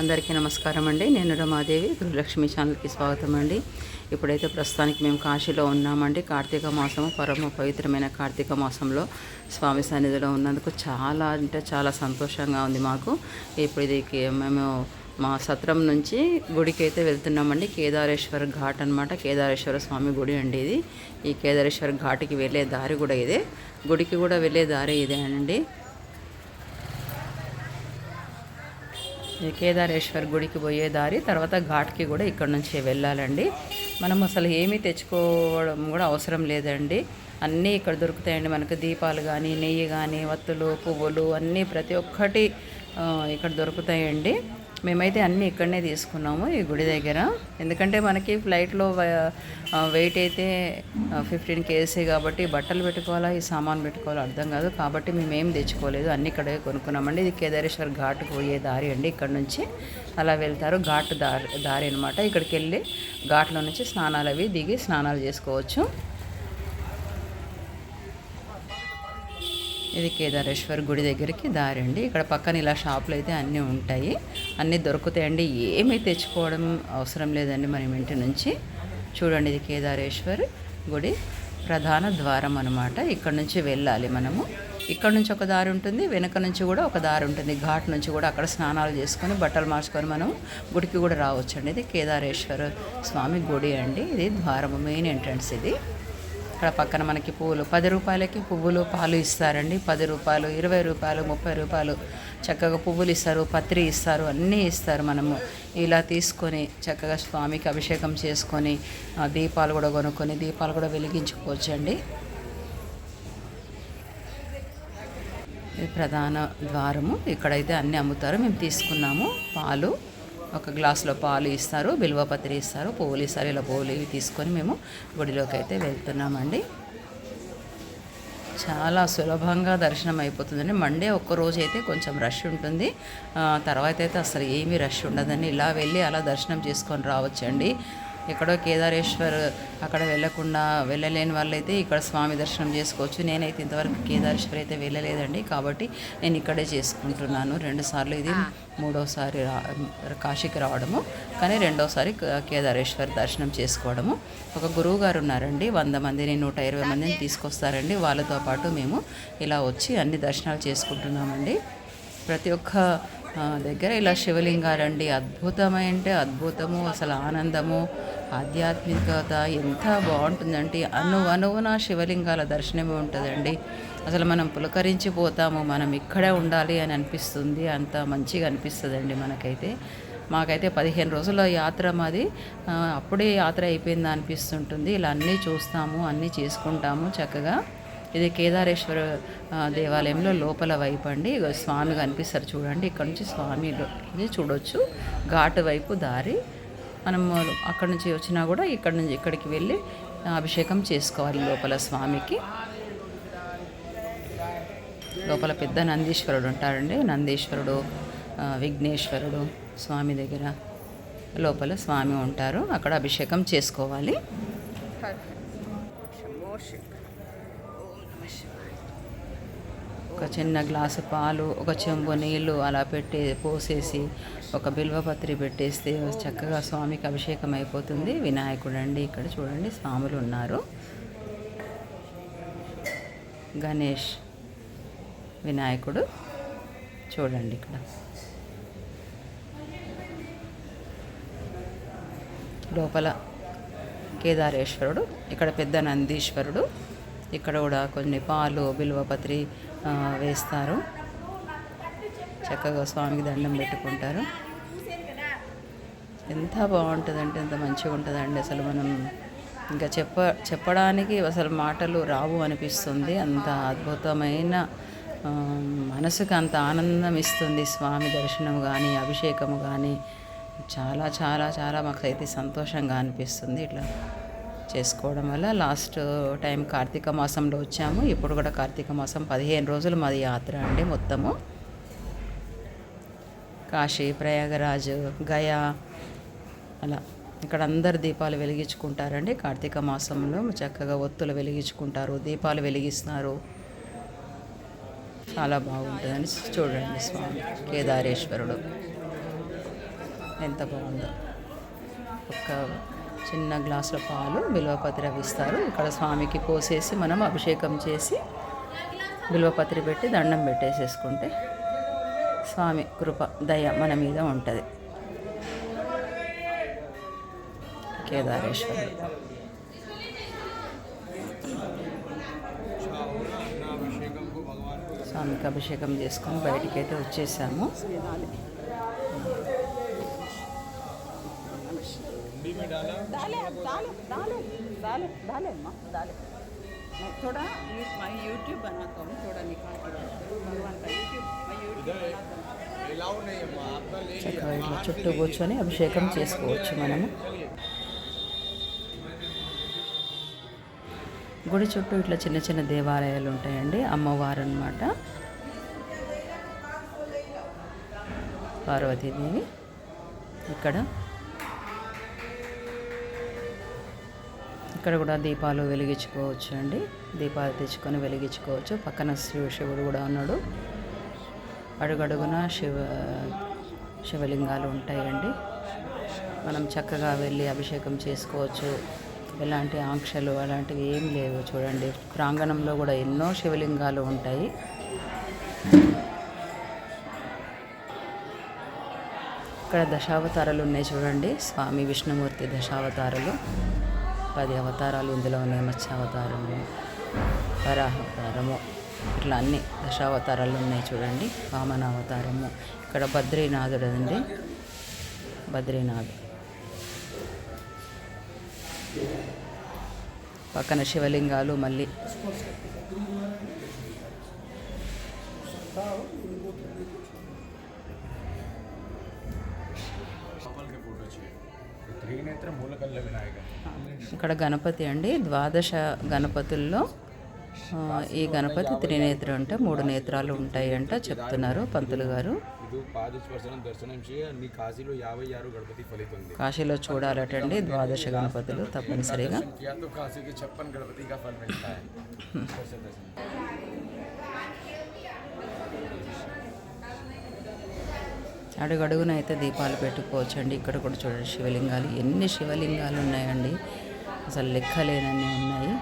అందరికీ నమస్కారం అండి. నేను రమాదేవి గృహలక్ష్మి ఛానల్కి స్వాగతం అండి. ఇప్పుడైతే ప్రస్తుతానికి మేము కాశీలో ఉన్నామండి. కార్తీక మాసము పరమ పవిత్రమైన కార్తీక మాసంలో స్వామి సన్నిధిలో ఉన్నందుకు చాలా అంటే చాలా సంతోషంగా ఉంది మాకు. ఇప్పుడు ఇది మేము మా సత్రం నుంచి గుడికి అయితే వెళ్తున్నామండి. కేదారేశ్వర ఘాట్ అనమాట కేదారేశ్వర స్వామి గుడి అండి ఇది. ఈ కేదారేశ్వర ఘాట్కి వెళ్ళే దారి కూడా ఇదే. గుడికి కూడా వెళ్ళే దారి ఇదే అండి. కేదారేశ్వర్ గుడికి పోయే దారి తర్వాత ఘాట్కి కూడా ఇక్కడ నుంచి వెళ్ళాలండి. మనం అసలు ఏమీ తెచ్చుకోవడం కూడా అవసరం లేదండి. అన్నీ ఇక్కడ దొరుకుతాయండి. మనకు దీపాలు కానీ నెయ్యి కానీ వత్తులు పువ్వులు అన్నీ ప్రతి ఒక్కటి ఇక్కడ దొరుకుతాయండి. మేమైతే అన్నీ ఇక్కడనే తీసుకున్నాము ఈ గుడి దగ్గర. ఎందుకంటే మనకి ఫ్లైట్లో వెయిట్ అయితే ఫిఫ్టీన్ కేజీ కాబట్టి బట్టలు పెట్టుకోవాలా ఈ సామాన్ పెట్టుకోవాలో అర్థం కాదు. కాబట్టి మేము ఏం తెచ్చుకోలేదు. అన్ని ఇక్కడే కొనుక్కున్నామండి. ఇది కేదారేశ్వర్ ఘాట్ పోయే దారి అండి ఇక్కడ నుంచి. అలా వెళ్తారు. ఘాట్ దారి దారి అనమాట ఇక్కడికి వెళ్ళి ఘాట్లో నుంచి స్నానాలు అవి దిగి స్నానాలు చేసుకోవచ్చు. ఇది కేదారేశ్వర్ గుడి దగ్గరికి దారి అండి ఇక్కడ పక్కన ఇలా షాపులు అయితే అన్నీ ఉంటాయి. అన్నీ దొరుకుతాయండి. ఏమీ తెచ్చుకోవడం అవసరం లేదండి మనం ఇంటి నుంచి. చూడండి ఇది కేదారేశ్వర్ గుడి ప్రధాన ద్వారం అనమాట ఇక్కడ నుంచి వెళ్ళాలి మనము. ఇక్కడ నుంచి ఒక దారి ఉంటుంది వెనక నుంచి కూడా ఒక దారి ఉంటుంది. ఘాట్ నుంచి కూడా అక్కడ స్నానాలు చేసుకొని బట్టలు మార్చుకొని మనం గుడికి కూడా రావచ్చు అండి ఇది కేదారేశ్వర స్వామి గుడి అండి. ఇది ద్వారము మెయిన్ ఎంట్రన్స్ ఇది. అక్కడ పక్కన మనకి పువ్వులు. పది రూపాయలకి పువ్వులు పాలు ఇస్తారండి. పది రూపాయలు ఇరవై రూపాయలు ముప్పై రూపాయలు. చక్కగా పువ్వులు ఇస్తారు పత్రి ఇస్తారు అన్నీ ఇస్తారు మనము. ఇలా తీసుకొని చక్కగా స్వామికి అభిషేకం చేసుకొని దీపాలు కూడా కొనుక్కొని దీపాలు కూడా వెలిగించుకోవచ్చు అండి ఇది ప్రధాన ద్వారము. ఇక్కడైతే అన్నీ అమ్ముతారు. మేము తీసుకున్నాము పాలు. ఒక గ్లాసులో పాలు ఇస్తారు బిల్వపత్రి ఇస్తారు పువ్వులు ఇస్తారు ఇలా పువ్వులు ఇవి తీసుకొని మేము గుడిలోకి అయితే వెళ్తున్నామండి. చాలా సులభంగా దర్శనం అయిపోతుందండి. మండే ఒక్క రోజు అయితే కొంచెం రష్ ఉంటుంది. తర్వాత అయితే అసలు ఏమీ రష్ ఉండదండి. ఇలా వెళ్ళి అలా దర్శనం చేసుకొని రావచ్చండి. ఎక్కడో కేదారేశ్వర్ అక్కడ వెళ్ళకుండా వెళ్ళలేని వాళ్ళైతే ఇక్కడ స్వామి దర్శనం చేసుకోవచ్చు. నేనైతే ఇంతవరకు కేదారేశ్వర్ అయితే వెళ్ళలేదండి. కాబట్టి నేను ఇక్కడే చేసుకుంటున్నాను. రెండుసార్లు ఇది మూడోసారి రా కాశీకి రావడము. కానీ రెండోసారి కేదారేశ్వర్ దర్శనం చేసుకోవడము. ఒక గురువు గారు ఉన్నారండి. వంద మందిని నూట ఇరవై మందిని తీసుకొస్తారండి. వాళ్ళతో పాటు మేము ఇలా వచ్చి అన్ని దర్శనాలు చేసుకుంటున్నామండి. ప్రతి ఒక్క దగ్గర ఇలా శివలింగాలండి అద్భుతమైన అంటే అద్భుతము అసలు ఆనందము ఆధ్యాత్మికత ఎంత బాగుంటుందంటే అను అనువున శివలింగాల దర్శనమే ఉంటుందండి. అసలు మనం పులకరించిపోతాము మనం ఇక్కడే ఉండాలి అని అనిపిస్తుంది. అంత మంచిగా అనిపిస్తుందండి మనకైతే. మాకైతే పదిహేను రోజుల యాత్ర మాది. అప్పుడే యాత్ర అయిపోయిందా అనిపిస్తుంటుంది. ఇలా అన్నీ చూస్తాము అన్నీ చేసుకుంటాము చక్కగా. ఇది కేదారేశ్వర దేవాలయంలో లోపల వైపు అండి. స్వామి కనిపిస్తారు చూడండి. ఇక్కడ నుంచి స్వామి ఇది చూడొచ్చు. ఘాటు వైపు దారి. మనం అక్కడ నుంచి వచ్చినా కూడా ఇక్కడ నుంచి ఇక్కడికి వెళ్ళి అభిషేకం చేసుకోవాలి లోపల స్వామికి. లోపల పెద్ద నందీశ్వరుడు ఉంటారండి నందీశ్వరుడు విఘ్నేశ్వరుడు స్వామి దగ్గర లోపల స్వామి ఉంటారు. అక్కడ అభిషేకం చేసుకోవాలి. ఒక చిన్న గ్లాసు పాలు ఒక చెంబు నీళ్ళు అలా పెట్టి పోసేసి ఒక బిల్వపత్రి పెట్టేస్తే చక్కగా స్వామికి అభిషేకం అయిపోతుంది. వినాయకుడు అండి ఇక్కడ చూడండి స్వాములు ఉన్నారు. గణేష్ వినాయకుడు చూడండి ఇక్కడ. లోపల కేదారేశ్వరుడు ఇక్కడ పెద్ద నందీశ్వరుడు ఇక్కడ కూడా కొన్ని పాలు బిల్వపత్రి వేస్తారు. చక్కగా స్వామికి దండం పెట్టుకుంటారు. ఎంత బాగుంటుందంటే ఎంత మంచిగా ఉంటుందండి అసలు మనం ఇంకా చెప్ప చెప్పడానికి అసలు మాటలు రావు అనిపిస్తుంది. అంత అద్భుతమైన మనసుకు అంత ఆనందం ఇస్తుంది స్వామి దర్శనం కానీ అభిషేకము కానీ చాలా చాలా చాలా మాకు అయితే సంతోషంగా అనిపిస్తుంది ఇట్లా. చేసుకోవడం వల్ల లాస్ట్ టైం కార్తీక మాసంలో వచ్చాము. ఇప్పుడు కూడా కార్తీక మాసం పదిహేను రోజులు మాది యాత్ర అండి మొత్తము. కాశీ ప్రయాగరాజ్ గయా అలా ఇక్కడ అందరు దీపాలు వెలిగించుకుంటారండి. కార్తీక మాసంలో చక్కగా ఒత్తులు వెలిగించుకుంటారు దీపాలు వెలిగిస్తున్నారు చాలా బాగుంటుందని చూడండి స్వామి కేదారేశ్వరుడు. ఎంత బాగుందో. ఒక చిన్న గ్లాసుల పాలు బిల్వపత్రి అవిస్తారు ఇక్కడ స్వామికి పోసేసి మనం అభిషేకం చేసి బిల్వపత్రి పెట్టి దండం పెట్టేసేసుకుంటే స్వామి కృప దయ మన మీద ఉంటుంది. కేదారేశ్వరుడు స్వామికి అభిషేకం చేసుకొని బయటికి అయితే వచ్చేసాము. डाले अब डाले डाले डाले डाले अम्मा डाले मैं थोड़ा यू- मैं यूट्यूब बनाता हूँ थोड़ा निकाल के भगवान का यूट्यूब मैं यूट्यूब बनाता हूँ చక్కగా ఇట్లా చుట్టూ కూర్చొని అభిషేకం చేసుకోవచ్చు మనము గుడి చుట్టూ ఇట్లా చిన్న చిన్న దేవాలయాలు ఉంటాయండి అమ్మవారు అన్నమాట పార్వతీదేవి ఇక్కడ ఇక్కడ కూడా దీపాలు వెలిగించుకోవచ్చు అండి. దీపాలు తెచ్చుకొని వెలిగించుకోవచ్చు. పక్కన శివ శివుడు కూడా ఉన్నాడు. అడుగడుగున శివ శివలింగాలు ఉంటాయండి. మనం చక్కగా వెళ్ళి అభిషేకం చేసుకోవచ్చు. ఎలాంటి ఆంక్షలు అలాంటివి ఏం లేవు చూడండి. ప్రాంగణంలో కూడా ఎన్నో శివలింగాలు ఉంటాయి. ఇక్కడ దశావతారాలు ఉన్నాయి చూడండి. స్వామి విష్ణుమూర్తి దశావతారాలు. పది అవతారాలు ఇందులో ఉన్నాయి మత్స్యావతారము వరాహావతారము ఇట్లా అన్ని దశావతారాలు ఉన్నాయి చూడండి. వామన అవతారము ఇక్కడ బద్రీనాథుడు అండి బద్రీనాథ్. పక్కన శివలింగాలు మళ్ళీ. త్రినేత్ర మూలకల్ల వినాయక ఇక్కడ గణపతి అండి. ద్వాదశ గణపతుల్లో ఈ గణపతి త్రినేత్రం అంటే మూడు నేత్రాలు ఉంటాయి అంట చెప్తున్నారు పంతులు గారు. కాశీలో చూడాలటండి ద్వాదశ గణపతులు తప్పనిసరిగా. అడుగడుగున అయితే దీపాలు పెట్టుకోవచ్చు అండి ఇక్కడ కూడా చూడండి శివలింగాలు. ఎన్ని శివలింగాలు ఉన్నాయండి. అసలు లెక్కలేనన్నీ ఉన్నాయి.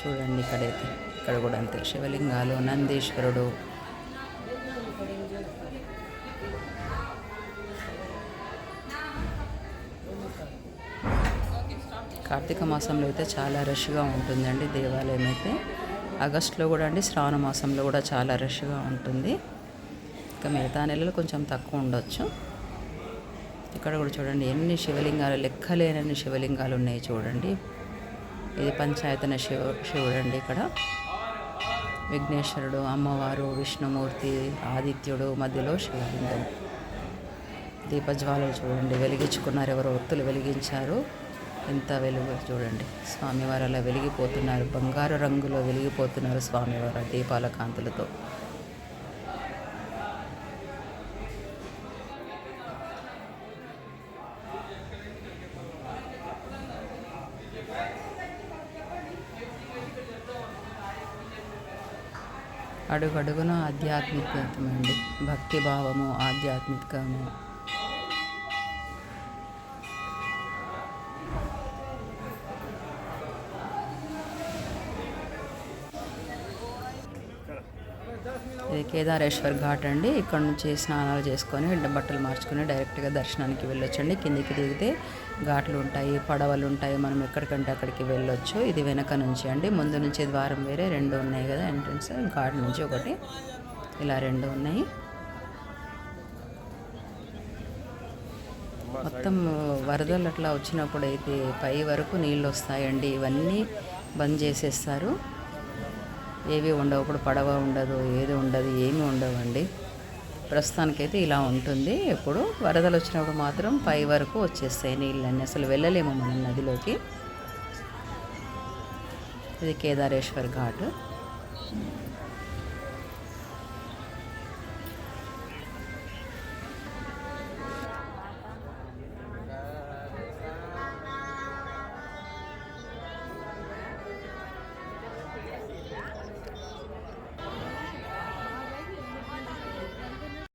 చూడండి ఇక్కడైతే. ఇక్కడ కూడా అంతే. శివలింగాలు నందీశ్వరుడు. కార్తీక మాసంలో అయితే చాలా రష్గా ఉంటుందండి దేవాలయం అయితే. ఆగస్టులో కూడా అండి శ్రావణ మాసంలో కూడా చాలా రష్గా ఉంటుంది. ఇంకా మిగతా నెలలు కొంచెం తక్కువ ఉండొచ్చు. ఇక్కడ కూడా చూడండి ఎన్ని శివలింగాలు లెక్కలేనన్ని శివలింగాలు ఉన్నాయి చూడండి. ఇది పంచాయతన శివ శివుడు అండి ఇక్కడ. విఘ్నేశ్వరుడు అమ్మవారు విష్ణుమూర్తి ఆదిత్యుడు మధ్యలో శివలింగం. దీపజ్వాలలు చూడండి వెలిగించుకున్నారు ఎవరో ఒత్తులు వెలిగించారు. ఎంత వెలుగు చూడండి. స్వామివారు అలా వెలిగిపోతున్నారు. బంగారు రంగులో వెలిగిపోతున్నారు స్వామివారు దీపాల కాంతులతో. అడుగడుగున ఆధ్యాత్మికతమండి భక్తి భావము ఆధ్యాత్మికము. ఇది కేదారేశ్వర్ ఘాట్ అండి. ఇక్కడ నుంచి స్నానాలు చేసుకొని బట్టలు మార్చుకొని డైరెక్ట్గా దర్శనానికి వెళ్ళొచ్చండి. కిందికి దిగితే ఘాట్లు ఉంటాయి పడవలు ఉంటాయి. మనం ఎక్కడికంటే అక్కడికి వెళ్ళొచ్చు. ఇది వెనక నుంచి అండి. ముందు నుంచి ద్వారం వేరే రెండు ఉన్నాయి కదా ఎంట్రన్స్. ఘాట్ నుంచి ఒకటి ఇలా రెండు ఉన్నాయి. మొత్తం వరదలు అట్లా వచ్చినప్పుడు అయితే పై వరకు నీళ్ళు వస్తాయండి. ఇవన్నీ బంద్ చేసేస్తారు. ఏవి ఉండవు ఇప్పుడు పడవ ఉండదు ఏది ఉండదు ఏమీ ఉండవండి. ప్రస్తుతానికైతే ఇలా ఉంటుంది. ఎప్పుడు వరదలు వచ్చినప్పుడు మాత్రం పై వరకు వచ్చేస్తాయి నీళ్ళన్నీ. అసలు వెళ్ళలేము మనం నదిలోకి. ఇది కేదారేశ్వర్ ఘాట్.